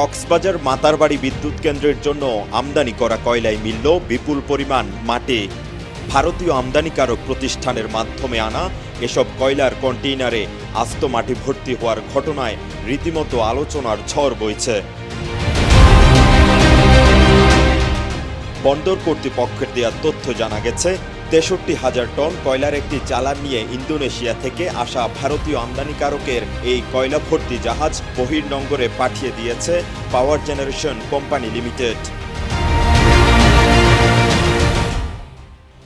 কক্সবাজার মাতারবাড়ি বিদ্যুৎ কেন্দ্রের জন্য আমদানি করা কয়লায় মিলল বিপুল পরিমাণ মাটি ভারতীয় আমদানিকারক প্রতিষ্ঠানের মাধ্যমে আনা এসব কয়লার কন্টেইনারে আস্ত মাটি ভর্তি হওয়ার ঘটনায় রীতিমতো আলোচনার ঝড় বইছে। বন্দর কর্তৃপক্ষের দেওয়া তথ্য জানা গেছে তেষট্টি হাজার টন কয়লার একটি চালান নিয়ে ইন্দোনেশিয়া থেকে আসা ভারতীয় আমদানিকারকের এই কয়লা ভর্তি জাহাজ বহির্নঙ্গরে পাঠিয়ে দিয়েছে পাওয়ার জেনারেশন কোম্পানি লিমিটেড।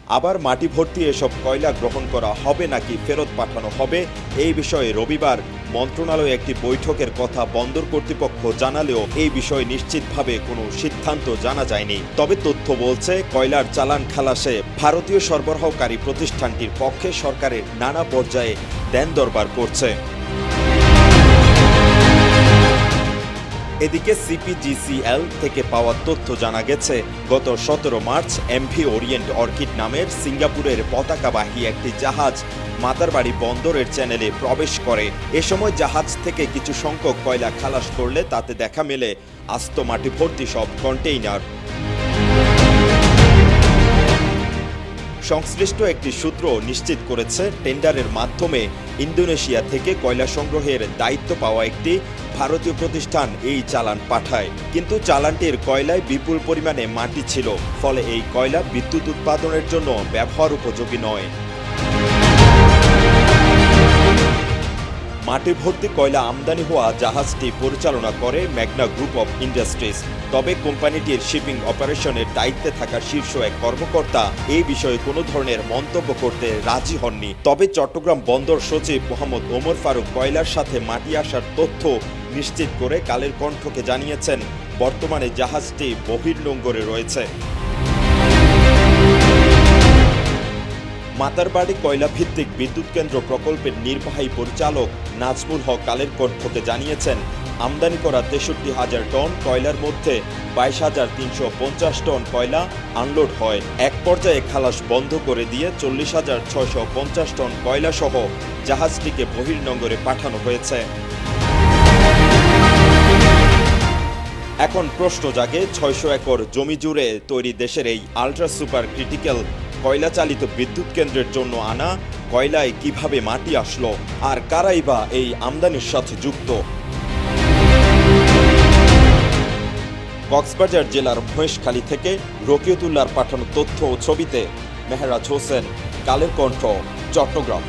আবার মাটি ভর্তি এসব কয়লা গ্রহণ করা হবে নাকি ফেরত পাঠানো হবে? এই বিষয়ে রবিবার মন্ত্রণালয়ে একটি বৈঠকের কথা বন্দর কর্তৃপক্ষ জানালেও এই বিষয়ে নিশ্চিতভাবে কোনো সিদ্ধান্ত জানা যায়নি। তবে তথ্য বলছে, কয়লার চালান খালাসে ভারতীয় সরবরাহকারী প্রতিষ্ঠানটির পক্ষে সরকারের নানা পর্যায়ে দেন দরবার করছে। এদিকে সিপিজিসিএল থেকে পাওয়া তথ্য জানা গেছে, গত সতেরো মার্চ এমভি ওরিয়েন্ট অর্কিড নামের সিঙ্গাপুরের পতাকাবাহী একটি জাহাজ মাতারবাড়ি বন্দরের চ্যানেলে প্রবেশ করে। এ সময় জাহাজ থেকে কিছু সংখ্যক কয়লা খালাস করলে তাতে দেখা মেলে আস্ত মাটি ভর্তি সব কন্টেইনার। সংশ্লিষ্ট একটি সূত্র নিশ্চিত করেছে, টেন্ডারের মাধ্যমে ইন্দোনেশিয়া থেকে কয়লা সংগ্রহের দায়িত্ব পাওয়া একটি ভারতীয় প্রতিষ্ঠান এই চালান পাঠায়। কিন্তু চালানটির কয়লায় বিপুল পরিমাণে মাটি ছিল, ফলে এই কয়লা বিদ্যুৎ উৎপাদনের জন্য ব্যবহার উপযোগী নয়। মাটি ভর্তি কয়লা আমদানি হওয়া জাহাজটি পরিচালনা করে ম্যাগনা গ্রুপ অফ ইন্ডাস্ট্রিজ। তবে কোম্পানিটির শিপিং অপারেশনের দায়িত্বে থাকা শীর্ষ এক কর্মকর্তা এই বিষয়ে কোনো ধরনের মন্তব্য করতে রাজি হননি। তবে চট্টগ্রাম বন্দর সচিব মোহাম্মদ ওমর ফারুক কয়লার সাথে মাটি আসার তথ্য নিশ্চিত করে কালের কণ্ঠকে জানিয়েছেন, বর্তমানে জাহাজটি বহির্নোঙ্গরে রয়েছে। মাতারবাড়ি কয়লা ভিত্তিক বিদ্যুৎ কেন্দ্র প্রকল্পের নির্বাহী পরিচালক নাজমুল হক কালের কণ্ঠকে জানিয়েছেন, আমদানি করা তেষট্টি হাজার টন কয়লার মধ্যে বাইশ হাজার তিনশো পঞ্চাশ টন কয়লা আনলোড হয়। এক পর্যায়ে খালাস বন্ধ করে দিয়ে চল্লিশ হাজার ছয়শো পঞ্চাশ টন কয়লা সহ জাহাজটিকে বহির্নগরে পাঠানো হয়েছে। এখন প্রশ্ন জাগে, ছয়শো একর জমি জুড়ে তৈরি দেশের এই আলট্রা সুপার ক্রিটিক্যাল কয়লা চালিত বিদ্যুৎ কেন্দ্রের জন্য আনা, কয়লায় কীভাবে মাটি আসলো, আর কারাই বা এই আমদানির সাথে যুক্ত? কক্সবাজার জেলার মহেশখালী থেকে রকিয়তুল্লার পাঠানো তথ্য ও ছবিতে মেহরাজ হোসেন, কালের কণ্ঠ, চট্টগ্রাম।